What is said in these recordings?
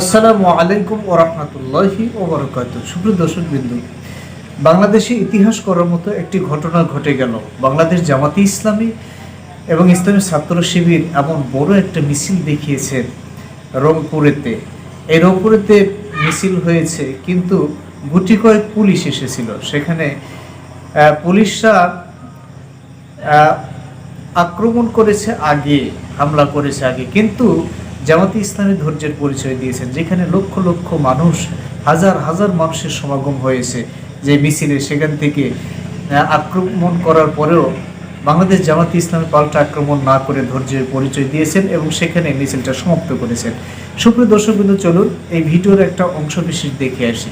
আসসালামু আলাইকুম ও রহমতুল্লাহি ও বরকাত সুপ্রিয় দর্শক বিন্দু বাংলাদেশে ইতিহাস করার মতো একটি ঘটনা ঘটে গেল। বাংলাদেশ জামাতি ইসলামী এবং ইসলামী ছাত্র শিবির এমন বড় একটা মিছিল দেখিয়েছে রংপুরেতে। এই রংপুরেতে মিছিল হয়েছে, কিন্তু গুটি কয়েক পুলিশ এসেছিল। সেখানে পুলিশরা আক্রমণ করেছে আগে, হামলা করেছে আগে। কিন্তু জামাতি ইসলামী ধৈর্যের পরিচয় দিয়েছেন, যেখানে লক্ষ লক্ষ মানুষ, হাজার হাজার মানুষের সমাগম হয়েছে। যে মিছিলে সেখান থেকে আক্রমণ করার পরেও বাংলাদেশ জামাতি ইসলামের পাল্টা আক্রমণ না করে ধৈর্যের পরিচয় দিয়েছেন এবং সেখানে মিছিলটা সমাপ্ত করেছেন। সুপ্রিয় দর্শক বিন্দু চলুন এই ভিডিওর একটা অংশ বিশেষ দেখে আসি।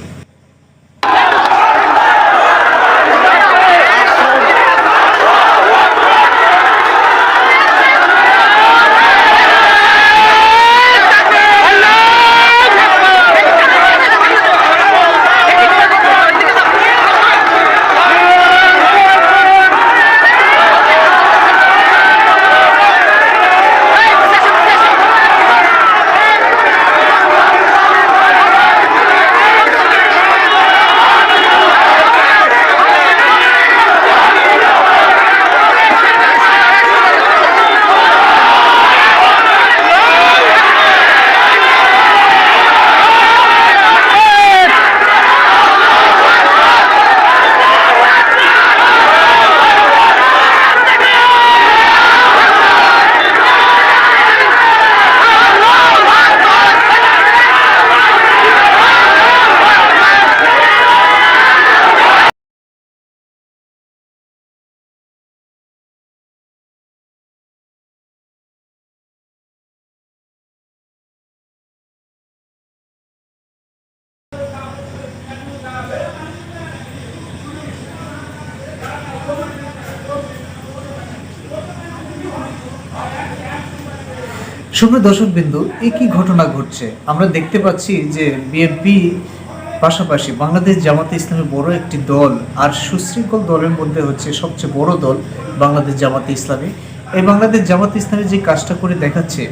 সুপ্রিয় দর্শক বিন্দু এ কি ঘটনা ঘটছে? আমরা দেখতে পাচ্ছি যে বিএনপি পাশাপাশি বাংলাদেশ জামাতে ইসলামের বড় একটি দল আর সুশৃঙ্খল দলের মধ্যে হচ্ছে সবচেয়ে বড় দল বাংলাদেশ জামাতে ইসলামী। এই বাংলাদেশ জামাতে ইসলামী যে কাজটা করে দেখাচ্ছে,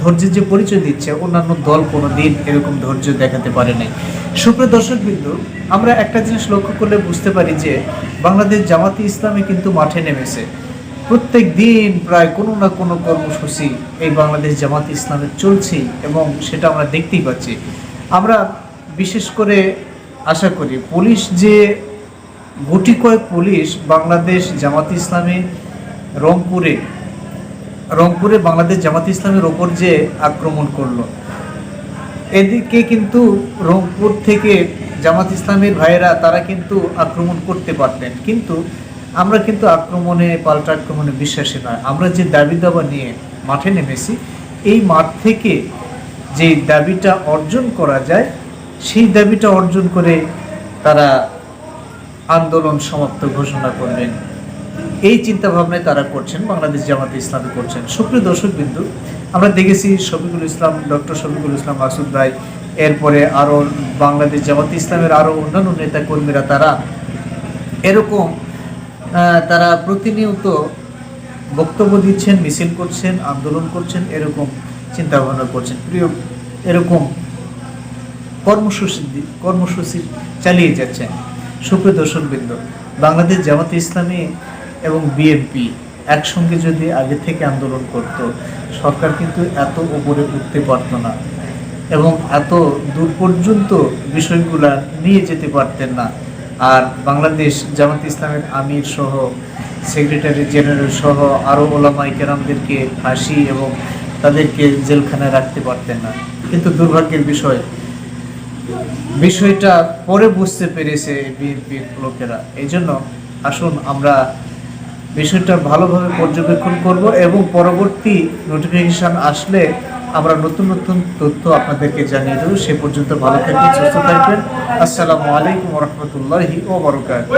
ধৈর্যের যে পরিচয় দিচ্ছে, অন্যান্য দল কোনো দিন এরকম ধৈর্য দেখাতে পারে নাই। সুপ্রিয় দর্শক বিন্দু আমরা একটা জিনিস লক্ষ্য করলে বুঝতে পারি যে বাংলাদেশ জামাতে ইসলামী কিন্তু মাঠে নেমেছে। প্রত্যেক দিন প্রায় কোনো না কোনো কর্মসূচি এই বাংলাদেশ জামাত ইসলামের চলছে এবং সেটা আমরা দেখতেই পাচ্ছি। আমরা বিশেষ করে আশা করি পুলিশ যে গুটি কয়েক পুলিশ বাংলাদেশ জামাত ইসলামী রংপুরে রংপুরে বাংলাদেশ জামাত ইসলামের ওপর যে আক্রমণ করল, এদিকে কিন্তু রংপুর থেকে জামাত ইসলামের ভাইয়েরা তারা কিন্তু আক্রমণ করতে পারতেন কিন্তু আমরা কিন্তু আক্রমণে, পাল্টা আক্রমণে বিশ্বাসী নয়। আমরা যে দাবি দাবা নিয়ে মাঠে নেমেছি, এই মাঠ থেকে যে দাবিটা অর্জন করা যায়, সেই দাবিটা অর্জন করে তারা আন্দোলন সমাপ্ত ঘোষণা করবেন এই চিন্তা ভাবনায় তারা করছেন, বাংলাদেশ জামাতে ইসলামী করছেন। সুপ্রিয় দর্শক বিন্দু আমরা দেখেছি শফিকুল ইসলাম, ডক্টর শফিকুল ইসলাম মাসুদ ভাই, এরপরে আরও বাংলাদেশ জামাতে ইসলামের আরও অন্যান্য নেতা কর্মীরা তারা এরকম তারা প্রতিনিয়ত বক্তব্য দিচ্ছেন, মিছিল করছেন, আন্দোলন করছেন, এরকম চিন্তা ভাবনা করছেন। প্রিয়, এরকম কর্মসূচি কর্মসূচি চালিয়ে যাচ্ছেন। সুপ্রিয় দর্শকবৃন্দ, বাংলাদেশ জামাতে ইসলামী এবং বিএনপি একসঙ্গে যদি আগে থেকে আন্দোলন করত, সরকার কিন্তু এত উপরে উঠতে পারত না এবং এত দূর পর্যন্ত বিষয়গুলা নিয়ে যেতে পারতেন না। আর বাংলাদেশ জামাত ইসলামের আমির সহ সেক্রেটারি জেনারেল সহ আরও ওলামা কেরামদেরকে ফাঁসি এবং তাদেরকে জেলখানায় রাখতে পারতেন না। কিন্তু দুর্ভাগ্যের বিষয়, বিষয়টা পরে বুঝতে পেরেছে বিএনপির লোকেরা। এই জন্য আসুন আমরা বিষয়টা ভালোভাবে পর্যবেক্ষণ করব এবং পরবর্তী নোটিফিকেশান আসলে আমরা নতুন নতুন তথ্য আপনাদেরকে জানিয়ে দেবো। সে পর্যন্ত ভালো থাকবেন, সুস্থ থাকবেন। আসসালামু আলাইকুম রহমতুল্লাহি ও বরকাত